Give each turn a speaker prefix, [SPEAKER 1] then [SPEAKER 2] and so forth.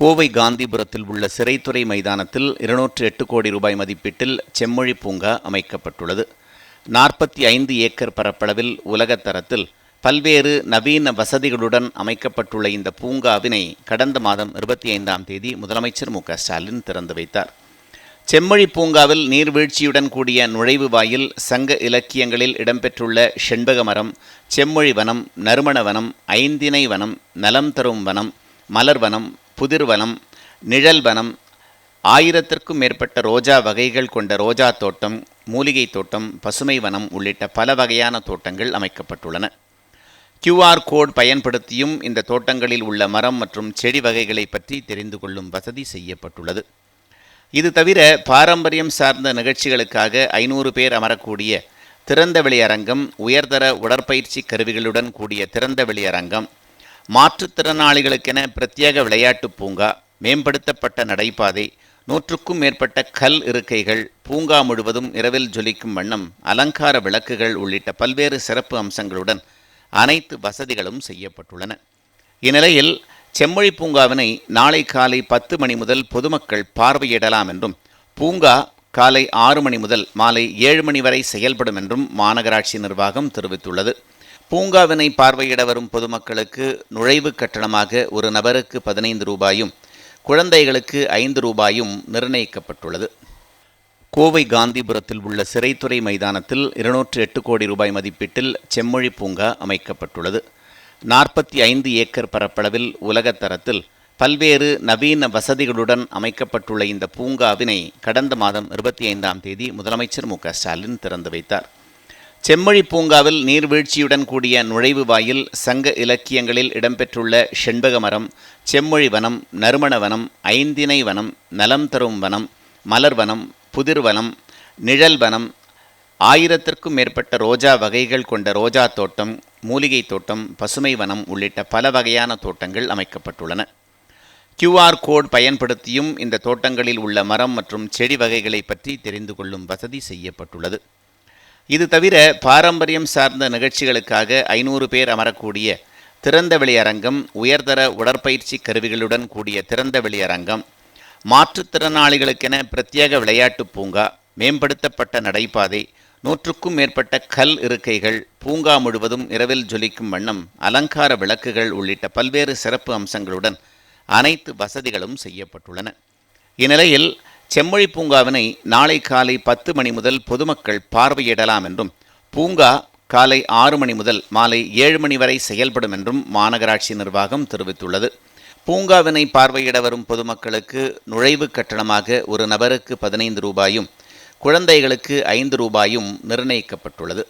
[SPEAKER 1] கோவை காந்திபுரத்தில் உள்ள சிறைத்துறை மைதானத்தில் இருநூற்று எட்டு கோடி ரூபாய் மதிப்பீட்டில் செம்மொழி பூங்கா அமைக்கப்பட்டுள்ளது. நாற்பத்தி ஐந்து ஏக்கர் பரப்பளவில் உலகத் தரத்தில் பல்வேறு நவீன வசதிகளுடன் அமைக்கப்பட்டுள்ள இந்த பூங்காவினை கடந்த மாதம் இருபத்தி ஐந்தாம் தேதி முதலமைச்சர் மு ஸ்டாலின் திறந்து வைத்தார். செம்மொழி பூங்காவில் நீர்வீழ்ச்சியுடன் கூடிய நுழைவு வாயில் சங்க இலக்கியங்களில் இடம்பெற்றுள்ள செண்பக மரம் செம்மொழி வனம் நறுமண வனம் ஐந்திணை வனம் நலம் தரும் வனம் மலர் வனம் புதிர்வனம் நிழல்வனம் நிழல் வனம் ஆயிரத்திற்கும் மேற்பட்ட ரோஜா வகைகள் கொண்ட ரோஜா தோட்டம் மூலிகை தோட்டம் பசுமை வனம் உள்ளிட்ட பல வகையான தோட்டங்கள் அமைக்கப்பட்டுள்ளன. கியூஆர் கோட் பயன்படுத்தியும் இந்த தோட்டங்களில் உள்ள மரம் மற்றும் செடி வகைகளை பற்றி தெரிந்து கொள்ளும் வசதி செய்யப்பட்டுள்ளது. இது தவிர பாரம்பரியம் சார்ந்த நிகழ்ச்சிகளுக்காக ஐநூறு பேர் அமரக்கூடிய திறந்தவெளி அரங்கம் உயர்தர உடற்பயிற்சி கருவிகளுடன் கூடிய திறந்தவெளி அரங்கம் மாற்றுத்திறனாளிகளுக்கென பிரத்யேக விளையாட்டு பூங்கா மேம்படுத்தப்பட்ட நடைபாதை நூற்றுக்கும் மேற்பட்ட கல் இருக்கைகள் பூங்கா முழுவதும் இரவில் ஜொலிக்கும் வண்ணம் அலங்கார விளக்குகள் உள்ளிட்ட பல்வேறு சிறப்பு அம்சங்களுடன் அனைத்து வசதிகளும் செய்யப்பட்டுள்ளன. இந்நிலையில் செம்மொழி பூங்காவினை நாளை காலை பத்து மணி முதல் பொதுமக்கள் பார்வையிடலாம் என்றும் பூங்கா காலை ஆறு மணி முதல் மாலை ஏழு மணி வரை செயல்படும் என்றும் மாநகராட்சி நிர்வாகம் தெரிவித்துள்ளது. பூங்காவினை பார்வையிட வரும் பொதுமக்களுக்கு நுழைவு கட்டணமாக ஒரு நபருக்கு பதினைந்து ரூபாயும் குழந்தைகளுக்கு ஐந்து ரூபாயும் நிர்ணயிக்கப்பட்டுள்ளது. கோவை காந்திபுரத்தில் உள்ள சிறைத்துறை மைதானத்தில் இருநூற்று எட்டு கோடி ரூபாய் மதிப்பீட்டில் செம்மொழி பூங்கா அமைக்கப்பட்டுள்ளது. நாற்பத்தி ஐந்து ஏக்கர் பரப்பளவில் உலகத் தரத்தில் பல்வேறு நவீன வசதிகளுடன் அமைக்கப்பட்டுள்ள இந்த பூங்காவினை கடந்த மாதம் இருபத்தி ஐந்தாம் தேதி முதலமைச்சர் மு க ஸ்டாலின் திறந்து வைத்தார். செம்மொழி பூங்காவில் நீர்வீழ்ச்சியுடன் கூடிய நுழைவு வாயில் சங்க இலக்கியங்களில் இடம்பெற்றுள்ள செண்பக மரம் செம்மொழி வனம் நறுமண வனம் ஐந்திணை வனம் நலம் தரும் வனம் மலர் வனம் புதிர் வனம் நிழல் வனம் ஆயிரத்திற்கும் மேற்பட்ட ரோஜா வகைகள் கொண்ட ரோஜா தோட்டம் மூலிகை தோட்டம் பசுமை வனம் உள்ளிட்ட பல வகையான தோட்டங்கள் அமைக்கப்பட்டுள்ளன. கியூஆர் கோட் பயன்படுத்தியும் இந்த தோட்டங்களில் உள்ள மரம் மற்றும் செடி வகைகளை பற்றி தெரிந்து கொள்ளும் வசதி செய்யப்பட்டுள்ளது. இது தவிர பாரம்பரியம் சார்ந்த நிகழ்ச்சிகளுக்காக ஐநூறு பேர் அமரக்கூடிய திறந்த அரங்கம் உயர்தர உடற்பயிற்சி கருவிகளுடன் கூடிய திறந்த வெளியரங்கம் மாற்றுத்திறனாளிகளுக்கென பிரத்யேக விளையாட்டு பூங்கா மேம்படுத்தப்பட்ட நடைபாதை நூற்றுக்கும் மேற்பட்ட கல் இருக்கைகள் பூங்கா முழுவதும் இரவில் ஜொலிக்கும் வண்ணம் அலங்கார விளக்குகள் உள்ளிட்ட பல்வேறு சிறப்பு அம்சங்களுடன் அனைத்து வசதிகளும் செய்யப்பட்டுள்ளன. இந்நிலையில் செம்மொழி பூங்காவினை நாளை காலை பத்து மணி முதல் பொதுமக்கள் பார்வையிடலாம் என்றும் பூங்கா காலை ஆறு மணி முதல் மாலை ஏழு மணி வரை செயல்படும் என்றும் மாநகராட்சி நிர்வாகம் தெரிவித்துள்ளது. பூங்காவினை பார்வையிட வரும் பொதுமக்களுக்கு நுழைவு கட்டணமாக ஒரு நபருக்கு பதினைந்து ரூபாயும் குழந்தைகளுக்கு ஐந்து ரூபாயும் நிர்ணயிக்கப்பட்டுள்ளது.